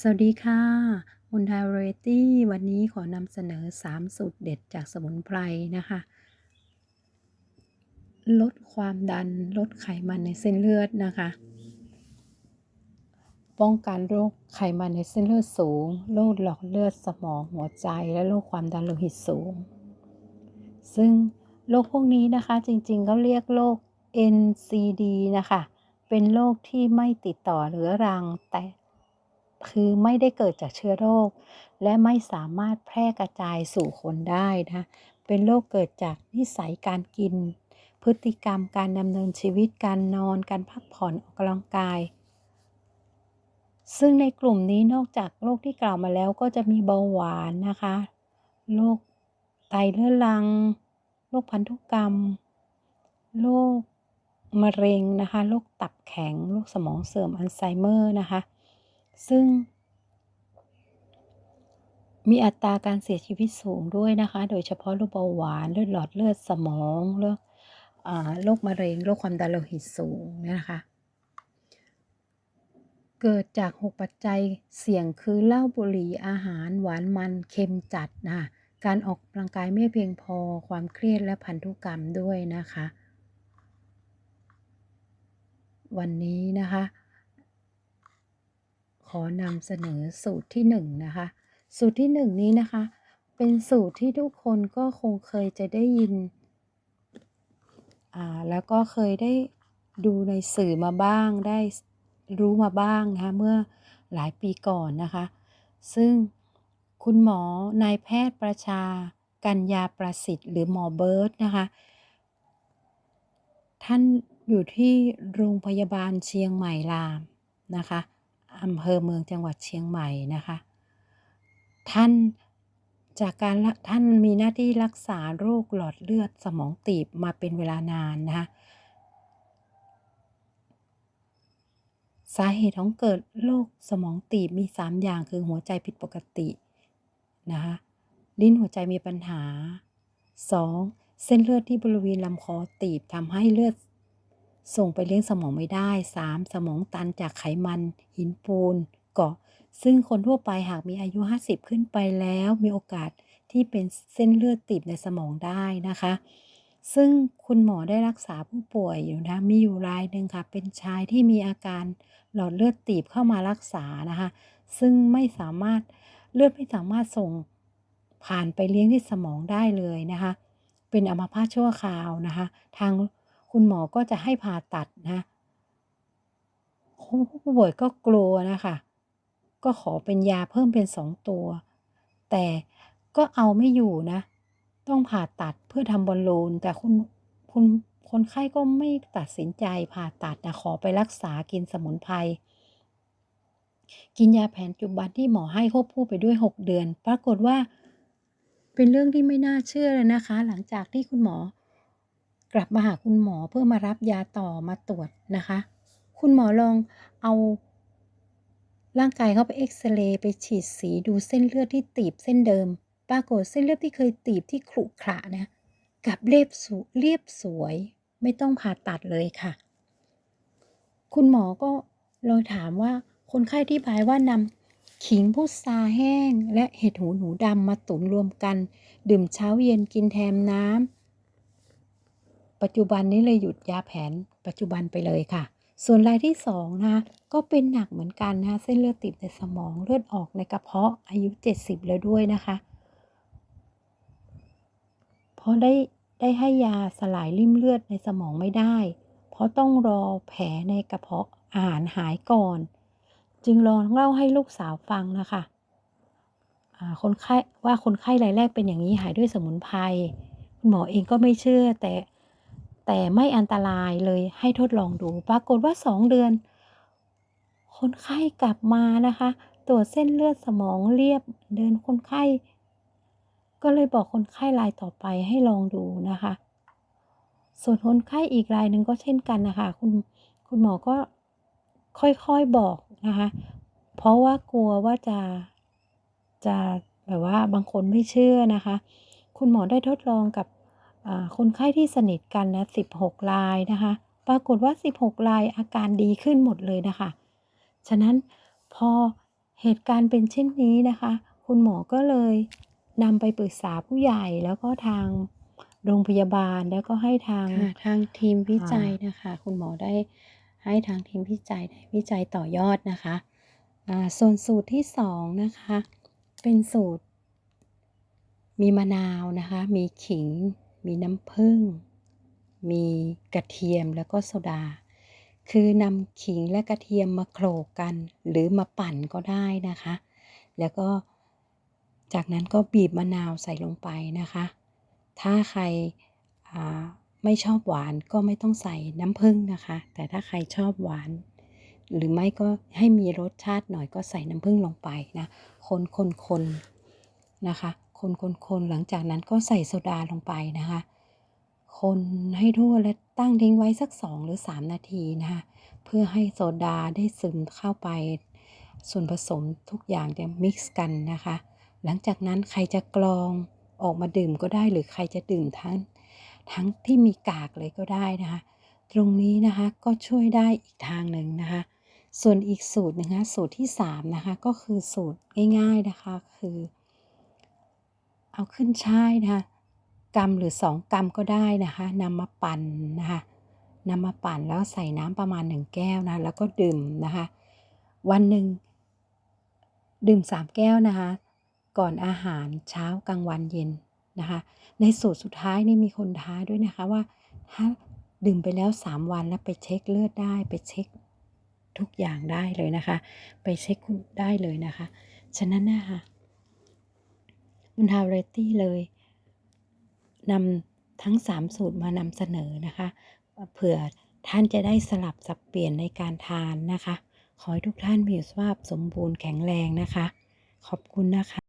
สวัสดีค่ะมุนไทยเรตี้วันนี้ขอนำเสนอ 3 สูตรเด็ดจากสมุนไพรนะคะ ลดความดัน ลดไขมันในเส้นเลือดนะคะ ป้องกันโรคไขมันในเส้นเลือดสูง โรคหลอดเลือดสมองหัวใจ และโรคความดันโลหิตสูง ซึ่งโรคพวกนี้นะคะจริงๆเขาเรียกโรค NCD นะคะ เป็นโรคที่ไม่ติดต่อเรื้อรังแต่ คือไม่ได้เกิดจากเชื้อโรค และไม่สามารถแพร่กระจายสู่คนได้นะเป็นโรคเกิดจากนิสัยการกิน พฤติกรรมการดำเนินชีวิตการนอนการพักผ่อนออกกำลังกาย ซึ่งในกลุ่มนี้นอกจากโรคที่กล่าวมาแล้วก็จะมีเบาหวานนะคะโรคไตเรื้อรังโรคพันธุกรรมโรคมะเร็งนะคะโรคตับแข็งโรคสมองเสื่อมอัลไซเมอร์นะคะ ซึ่ง มีอัตราการเสียชีวิตสูงด้วยนะคะ โดยเฉพาะโรคเบาหวานเลือดหลอดเลือดสมองโรคโรคมะเร็งโรคความดันโลหิตสูงนะคะ เกิดจาก 6 ปัจจัยเสี่ยงคือเหล้าบุหรี่อาหารหวานมันเค็มจัดนะการออกกำลังกายไม่เพียงพอความเครียดและพันธุกรรมด้วยนะคะ วันนี้นะคะ ขอนำเสนอสูตรที่1นนะคะ สูตรที่ 1 นี้นะคะ เป็นสูตรที่ทุกคนก็คงเคยจะได้ยินอ่าแล้วก็เคยได้ดูในสื่อมาบ้างได้รู้มาบ้างนะคะเมื่อหลายปีก่อนนะคะ ซึ่งคุณหมอนายแพทย์ประชา กัญญาประสิทธิ์ หรือหมอเบิร์ตนะคะ ท่านอยู่ที่โรงพยาบาลเชียงใหม่รามนะคะ อำเภอเมืองจังหวัดเชียงใหม่นะคะ ท่านจากการท่านมีหน้าที่รักษาโรคหลอดเลือดสมองตีบมาเป็นเวลานานนะคะสาเหตุของเกิดโรคสมองตีบมี 3 อย่างคือหัวใจผิดปกตินะคะลิ้นหัวใจมีปัญหา 2. เส้นเลือดที่บริเวณลำคอตีบทำให้เลือด ส่งไปเลี้ยงสมองไม่ได้ 3. สมองตันจากไขมัน หินปูน เกาะ ซึ่งคนทั่วไปหากมีอายุ 50 ขึ้นไปแล้วมีโอกาสที่เป็นเส้นเลือดตีบในสมองได้นะคะ ซึ่งคุณหมอได้รักษาผู้ป่วยอยู่นะมีอยู่รายหนึ่งค่ะ เป็นชายที่มีอาการหลอดเลือดตีบเข้ามารักษานะคะ ซึ่งไม่สามารถเลือดไม่สามารถส่งผ่านไปเลี้ยงที่สมองได้เลยนะคะ เป็นอัมพาตชั่วคราวนะคะ ทาง คุณหมอก็จะให้ผ่าตัดนะผู้ป่วยก็กลัวนะคะ ก็ขอเป็นยาเพิ่มเป็นสองตัว แต่ก็เอาไม่อยู่นะ ต้องผ่าตัดเพื่อทำบอลลูน แต่คุณคุณคนไข้ก็ไม่ตัดสินใจผ่าตัดนะขอไปรักษากินสมุนไพรกินยาแผนจุบันที่หมอให้ควบคู่ไปด้วย 6 เดือน ปรากฏว่า เป็นเรื่องที่ไม่น่าเชื่อเลยนะคะ หลังจากที่คุณหมอ กลับมาหาคุณหมอเพื่อมารับยาต่อมาตรวจนะคะ คุณหมอลองเอาร่างกายเขาไปเอ็กซเรย์ไปฉีดสีดูเส้นเลือดที่ตีบเส้นเดิม ปรากฏเส้นเลือดที่เคยตีบที่ขรุขระนะกับเรียบสเรียบสวย ไม่ต้องผ่าตัดเลยค่ะ คุณหมอก็เลยถามว่าคนไข้ที่บายว่านำขิงพุทราแห้ง และเห็ดหูหนูดำมาตุ๋นรวมกัน ดื่มเช้าเย็นกินแทนน้ำ ปัจจุบันนี้เลยหยุดยาแผนปัจจุบันไปเลยค่ะ ส่วนรายที่สองนะก็เป็นหนักเหมือนกันนะเส้นเลือดติดในสมองเลือดออกในกระเพาะอายุ 70 แล้วด้วยนะคะเพราะได้ได้ให้ยาสลายริ่มเลือดในสมองไม่ได้ เพราะต้องรอแผลในกระเพาะอาหารหายก่อน จึงลองเล่าให้ลูกสาวฟังนะคะคนไข้ว่าคนไข้รายแรกเป็นอย่างนี้หายด้วยสมุนไพรคุณหมอเองก็ไม่เชื่อแต่ แต่ไม่อันตรายเลยให้ทดลองดู ปรากฏว่าสองเดือน คนไข้กลับมานะคะ ตรวจเส้นเลือดสมองเรียบเดินคนไข้ ก็เลยบอกคนไข้รายต่อไปให้ลองดูนะคะ ส่วนคนไข้อีกรายหนึ่งก็เช่นกันนะคะ คุณคุณหมอก็ค่อยๆบอกนะคะ เพราะว่ากลัวว่าจะจะแบบว่าบางคนไม่เชื่อนะคะ คุณหมอได้ทดลองกับ คนไข้ที่สนิทกันนะ16 รายนะคะ ปรากฏว่า 16 รายอาการดีขึ้นหมดเลยนะคะ ฉะนั้นพอเหตุการณ์เป็นเช่นนี้นะคะ คุณหมอก็เลยนำไปปรึกษาผู้ใหญ่แล้วก็ทางโรงพยาบาลแล้วก็ให้ทางค่ะทางทีมวิจัยอ่านะคะ คุณหมอได้ให้ทางทีมวิจัยได้วิจัยต่อยอดนะคะอ่าส่วนสูตรที่สองนะคะ เป็นสูตร มีมะนาวนะคะ มีขิง มีน้ำผึ้ง มีกระเทียมแล้วก็โซดา คือนำขิงและกระเทียมมาโขลกกัน หรือมาปั่นก็ได้นะคะ แล้วก็จากนั้นก็บีบมะนาวใส่ลงไปนะคะ ถ้าใครไม่ชอบหวานก็ไม่ต้องใส่น้ำผึ้งนะคะ แต่ถ้าใครชอบหวาน หรือไม่ก็ให้มีรสชาติหน่อยก็ใส่น้ำผึ้งลงไปนะ คนคนคนนะคะ คนคนคนหลังจากนั้นก็ใส่โซดาลงไปนะคะ คนให้ทั่วและตั้งทิ้งไว้สัก 2 หรือ 3 นาทีนะคะเพื่อให้โซดาได้ซึมเข้าไป ส่วนผสมทุกอย่างเนี่ยมิกซ์กันนะคะ หลังจากนั้นใครจะกรองออกมาดื่มก็ได้หรือใครจะดื่มทั้งทั้งที่มีกากเลยก็ได้นะคะ ตรงนี้นะคะก็ช่วยได้อีกทางหนึ่งนะคะ ส่วนอีกสูตรหนึงนะคะสูตรที่3นะคะก็คือสูตรง่ายๆนะคะ คือ เอาขึ้นช่ายนะคะกรัมหรือ 2กรัมก็ได้นะคะนำมาปั่นนะคะนำมาปั่นแล้วใส่น้ำประมาณ 1 แก้วนะแล้วก็ดื่มนะคะวันหนึ่งดื่ม 3 แก้วนะคะก่อนอาหารเช้ากลางวันเย็นนะคะในสูตรสุดท้ายนี่มีคนท้าด้วยนะคะว่าถ้าดื่มไปแล้ว 3 วันแล้วไปเช็คเลือดได้ไปเช็คทุกอย่างได้เลยนะคะ ไปเช็คคุณได้เลยนะคะ ฉะนั้นนะคะ มันทาเรตี้เลยนำทั้ง 3 สูตรมานำเสนอนะคะ เผื่อท่านจะได้สลับสับเปลี่ยนในการทานนะคะ ขอให้ทุกท่านมีสุขภาพสมบูรณ์แข็งแรงนะคะ ขอบคุณนะคะ